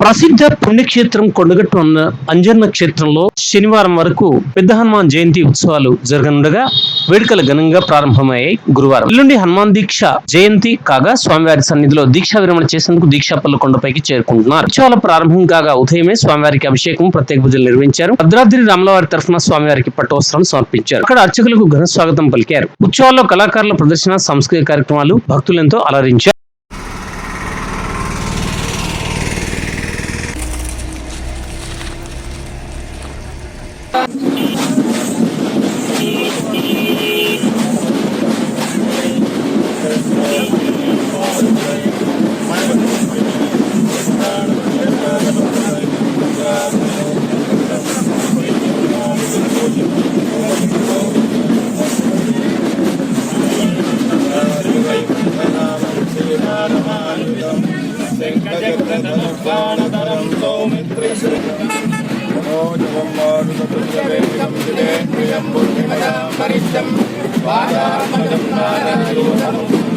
ప్రసిద్ధ పుణ్యక్షేత్రం కొండగట్టు ఉన్న అంజన్న క్షేత్రంలో శనివారం వరకు పెద్ద హనుమాన్ జయంతి ఉత్సవాలు జరగనుండగా వేడుకలు ఘనంగా ప్రారంభమయ్యాయి గురువారం. ఎల్లుండి హనుమాన్ దీక్ష జయంతి కాగా స్వామివారి సన్నిధిలో దీక్షా విరమణ చేసేందుకు దీక్షాపల్లి కొండపైకి చేరుకుంటున్నారు. ఉత్సవాల ప్రారంభం కాగా ఉదయమే స్వామివారికి అభిషేకం ప్రత్యేక పూజలు నిర్వహించారు. భద్రాద్రి రామలవారి తరఫున స్వామివారికి పట్టు సమర్పించారు. అక్కడ అర్చకులకు ఘన స్వాగతం పలికారు. ఉత్సవాల్లో కళాకారుల ప్రదర్శన సాంస్కృతిక కార్యక్రమాలు భక్తులెంతో అలరించారు.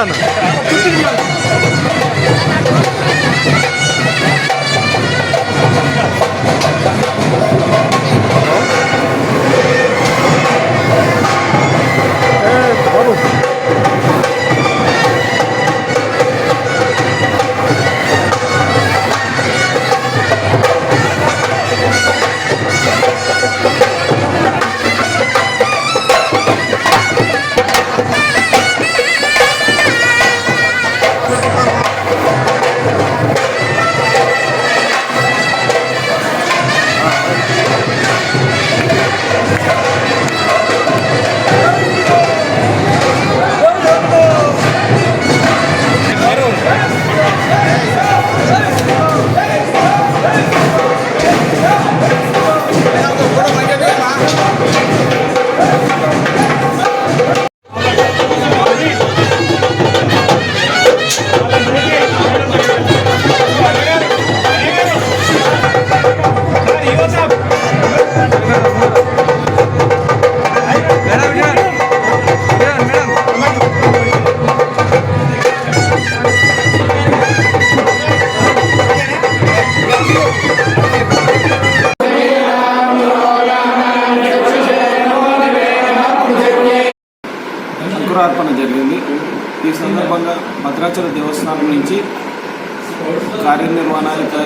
Казахстана.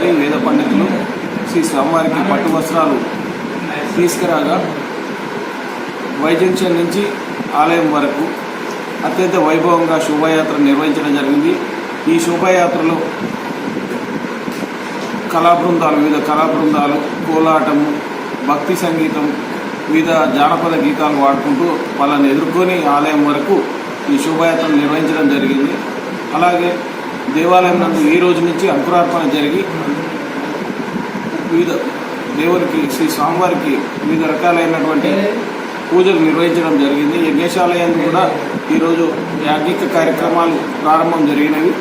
కార్యనిర్వహణాధికారి వేద పండితులు శ్రీ స్వామివారికి పట్టు వస్త్రాలు తీసుకురాగా వైజంక్షన్ నుంచి ఆలయం వరకు అత్యంత వైభవంగా శోభాయాత్ర నిర్వహించడం జరిగింది. ఈ శోభాయాత్రలో కళాబృందాలు వివిధ కళాబృందాలు కోలాటము భక్తి సంగీతం వివిధ జానపద గీతాలు వాడుకుంటూ వాళ్ళని ఎదుర్కొని ఆలయం వరకు ఈ శోభాయాత్రను నిర్వహించడం జరిగింది. అలాగే దేవాలయం నందు ఈ రోజు నుంచి అంకురార్పణ జరిగి వివిధ దేవునికి శ్రీ స్వామివారికి వివిధ రకాలైనటువంటి పూజలు నిర్వహించడం జరిగింది. యజ్ఞశాలయం కూడా ఈరోజు యాజ్ఞిక కార్యక్రమాలు ప్రారంభం జరిగినవి.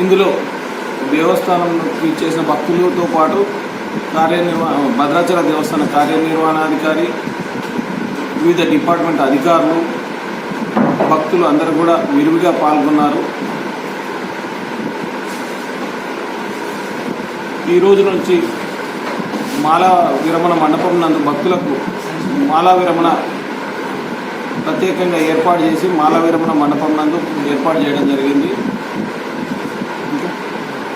ఇందులో దేవస్థానంకి చేసిన భక్తులతో పాటు కార్యనిర్వహ భద్రాచల దేవస్థాన కార్యనిర్వహణాధికారి వివిధ డిపార్ట్మెంట్ అధికారులు భక్తులు అందరూ కూడా విరివిగా పాల్గొన్నారు. ఈ రోజు నుంచి మాలా విరమణ మండపం నందు భక్తులకు మాలా విరమణ ప్రత్యేకంగా ఏర్పాటు చేసి మాలా విరమణ మండపం నందు ఏర్పాటు చేయడం జరిగింది.